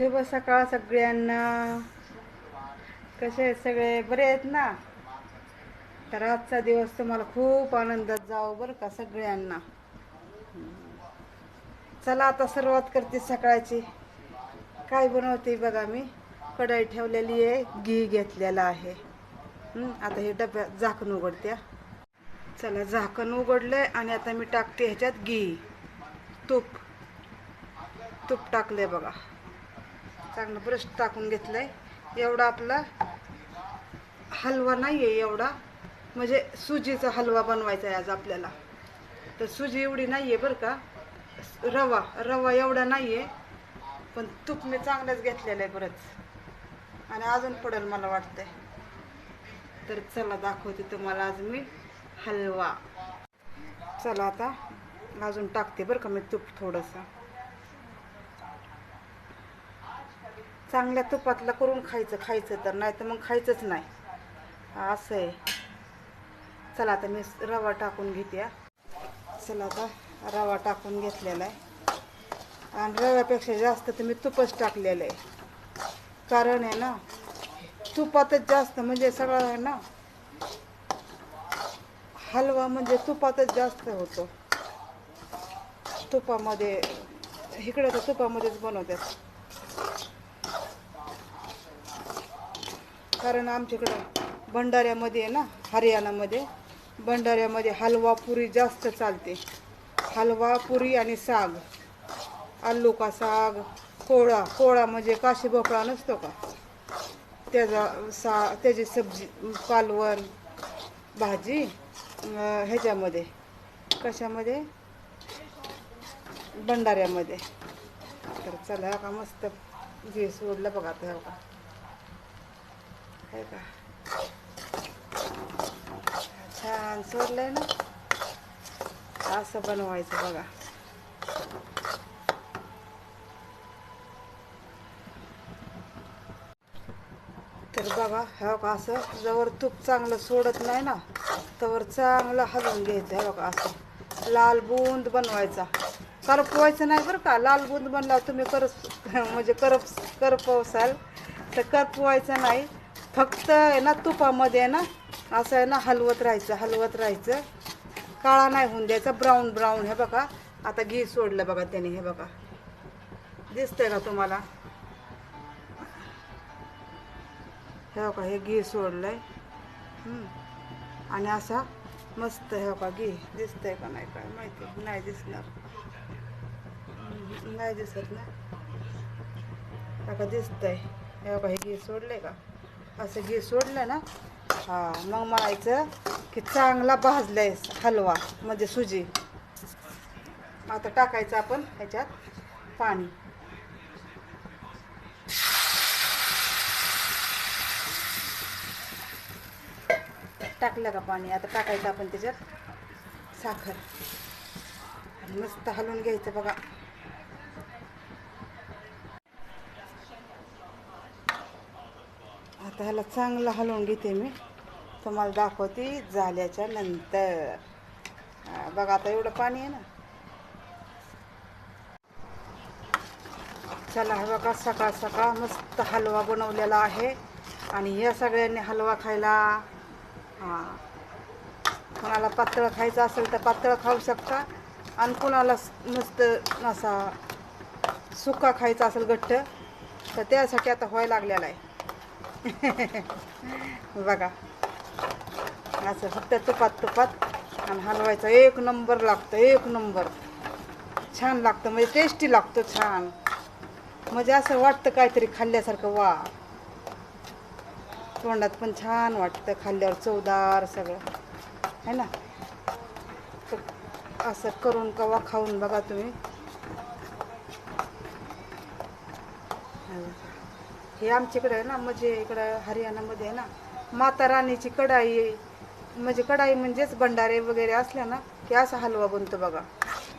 शुभ सकाळ सगळ्यांना. कसे सगळे? बरे आहेत ना? तर आजचा दिवस तुम्हाला खूप आनंदात जावं बरं का सगळ्यांना. चला आता सुरुवात करते सकाळची. काय बनवते बघा मी? कढाई ठेवलेली आहे घी घेतलेला आहे. आता हे डब्यात झाकण उघडत्या. चला झाकण उघडलंय आणि आता मी टाकते ह्याच्यात घी. तूप. तूप टाकलंय बघा. चांगलं ब्रश टाकून घेतलंय. एवढा आपला हलवा नाही आहे एवढा. म्हणजे सुजीचा हलवा बनवायचा आहे आज आपल्याला. तर सुजी एवढी नाही आहे बरं का. रवा रवा एवढा नाही आहे पण तूप मी चांगलंच घेतलेलं आहे बरंच. आणि अजून पडेल मला वाटतंय. तर चला दाखवते तुम्हाला आज मी हलवा. चला आता अजून टाकते बरं का मी तूप थोडंसं. चांगल्या तुपातलं करून खायचं खायचं तर नाही तर मग खायचंच नाही. असं आहे. चला आता मी रवा टाकून घेते चला आता रवा टाकून घेतलेला आहे. आणि रव्यापेक्षा जास्त तर मी तुपच टाकलेलं आहे. कारण आहे ना तुपातच जास्त म्हणजे सगळं आहे ना हलवा म्हणजे तुपातच जास्त होतो. तुपामध्ये इकडे तर तुपामध्येच बनवतात. कारण आमच्याकडं भंडाऱ्यामध्ये आहे ना हरियाणामध्ये भंडाऱ्यामध्ये हलवा पुरी जास्त चालते. हलवा पुरी आणि साग आलू का साग कोळा कोळा म्हणजे काशी भोपळा नसतो का? त्याचा सा त्याची सब्जी कालवण भाजी ह्याच्यामध्ये कशामध्ये? भंडाऱ्यामध्ये. तर चला का मस्त घे सोडलं बघा आता का. हे का छान सोडलंय ना असं बनवायचं बघा तर बघा ह्या का असं जवळ तूप चांगलं सोडत नाही ना तवर चांगलं हलवून घ्यायचं ह्या बघा असं. लाल बुंद बनवायचा. करपवायचं नाही बरं का लाल बुंद बनला तुम्ही करप म्हणजे करप करपवसाल तर करपवायचं नाही. फक्त आहे ना तुपामध्ये आहे ना असं आहे ना हलवत राहायचं हलवत राहायचं. काळा नाही होऊन द्यायचा ब्राऊन ब्राऊन हे बघा आता घी सोडलं बघा त्याने हे बघा. दिसतंय का तुम्हाला? हे बघा हे घी सोडलंय. आणि असा मस्त हे बघा घी. दिसतंय का नाही काय माहिती? नाही दिसणार. नाही दिसत ना? बघा दिसतंय. हे बघा हे घी सोडलंय का? असं घे सोडलं ना? हा मग म्हणायचं की चांगला भाजलाय हलवा म्हणजे सुजी. आता टाकायचं आपण ह्याच्यात पाणी. टाकलं का पाणी? आता टाकायचं आपण त्याच्यात साखर. मस्त हलवून घ्यायचं बघा. आता ह्याला चांगलं हलवून घेते मी. तुम्हाला दाखवते झाल्याच्यानंतर. बघा आता एवढं पाणी आहे ना. चला हे बघा सकाळ सकाळ मस्त हलवा बनवलेला आहे. आणि या सगळ्यांनी हलवा खायला हां. कोणाला पातळ खायचं असेल तर पातळ खाऊ शकता. आणि कोणाला मस्त असा सुका खायचा असेल घट्ट तर त्यासाठी आता व्हायला लागलेला आहे. बघा. असं फक्त तुपात तुपात आणि हलवायचं. एक नंबर लागतं एक नंबर. छान लागतं म्हणजे टेस्टी लागतं छान. म्हणजे असं वाटतं काहीतरी खाल्ल्यासारखं वा. तोंडात पण छान वाटतं खाल्ल्यावर चवदार सगळं. है ना? तर असं करून कवा खाऊन बघा तुम्ही. हे आमच्याकडे आहे ना म्हणजे इकडं हरियाणामध्ये आहे ना माता राणीची कढाई म्हणजे कढाई म्हणजेच भंडारे वगैरे असल्या ना की असा हलवा बनतो बघा.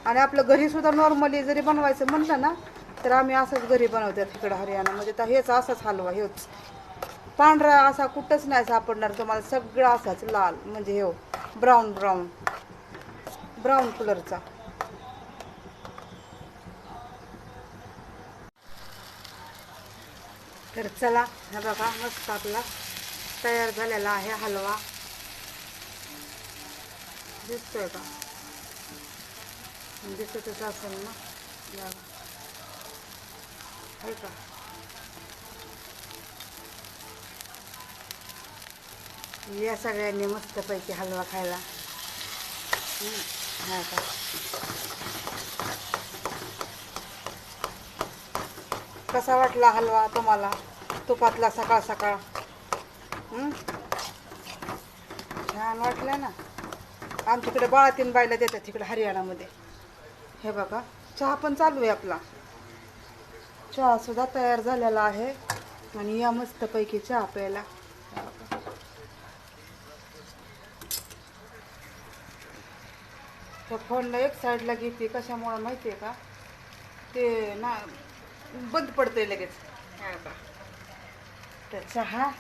आणि आपलं घरीसुद्धा नॉर्मली जरी बनवायचं म्हणलं ना तर आम्ही असंच घरी बनवतात इकडं हरियाणामध्ये म्हणजे तर हेच असाच हलवा हेच. पांढरा असा कुठंच नाही सापडणार तुम्हाला सगळं असाच लाल म्हणजे हे ब्राऊन ब्राऊन ब्राऊन कलरचा तर चला हा बघा मस्त आपला तयार झालेला आहे हलवा. दिसतोय का? दिसतच असेल ना? बघा. का? या सगळ्यांनी मस्तपैकी हलवा खायला. हा का? कसा वाटला हलवा तुम्हाला? तुपातला सकाळ सकाळ. छान वाटला ना. आमच्याकडे बाळातीन बायला देतात तिकडे हरियाणामध्ये. हे बघा चहा पण चालू आहे आपला. चहासुद्धा तयार झालेला आहे आणि या मस्तपैकी चहा प्यायला. त्या फोनला एक साईडला घेते कशामुळं माहिती आहे का? ते ना बंद पडतंय लगेच. हे. तर चहा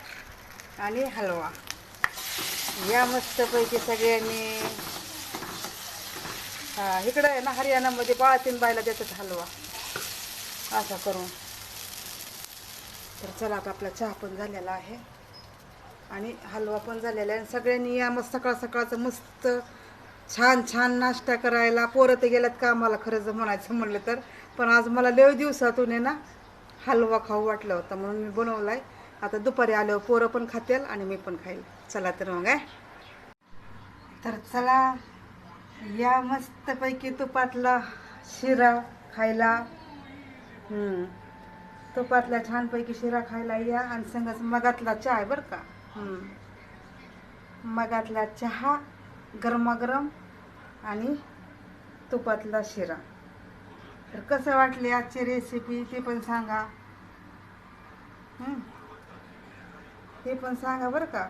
आणि हलवा. या मस्तपैकी सगळ्यांनी हा इकडं आहे ना हरियाणामध्ये बाळातीन बायला देतात हलवा. असा करून. तर चला आता आपला चहा पण झालेला आहे. आणि हलवा पण झालेला आहे. आणि सगळ्यांनी या मस्त सकाळ सकाळचं मस्त छान छान नाश्ता करायला. पोरं तर गेल्यात का मला खरंच म्हणायचं म्हणलं तर. पण आज मला लय दिवसातून आहे ना हलवा खाऊ वाटलं होतं. म्हणून मी बनवलाय. आता दुपारी आल्यावर पोरं पण खातील आणि मी पण खाईल. चला तर मग आहे तर चला. या मस्तपैकी तुपातला शिरा खायला. तुपातला छानपैकी शिरा खायला या आणि संगच मगातला चहा आहे बरं का. मगातला चहा गरमागरम आणि तुपातला शिरा. तर कसं वाटले आजची रेसिपी ते पण सांगा. ते पण सांगा बरं का.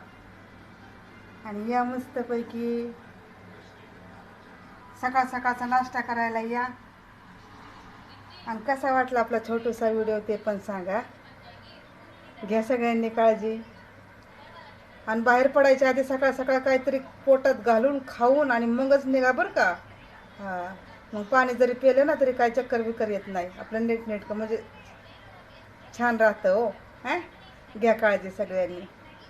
आणि या मस्तपैकी सकाळ सकाळचा नाश्ता करायला या. आणि कसा वाटला आपला छोटूसा व्हिडिओ ते पण सांगा. घ्या सगळ्यांनी काळजी. आणि बाहेर पडायच्या आधी सकाळ सकाळ काहीतरी पोटात घालून खाऊन आणि मगच निघा बरं का. हां. मग पाणी जरी पिलं ना तरी काय चक्कर बिक्कर येत नाही. आपलं नीट नेटकं म्हणजे छान राहतं हो. हां? घ्या काळजी सगळ्यांनी.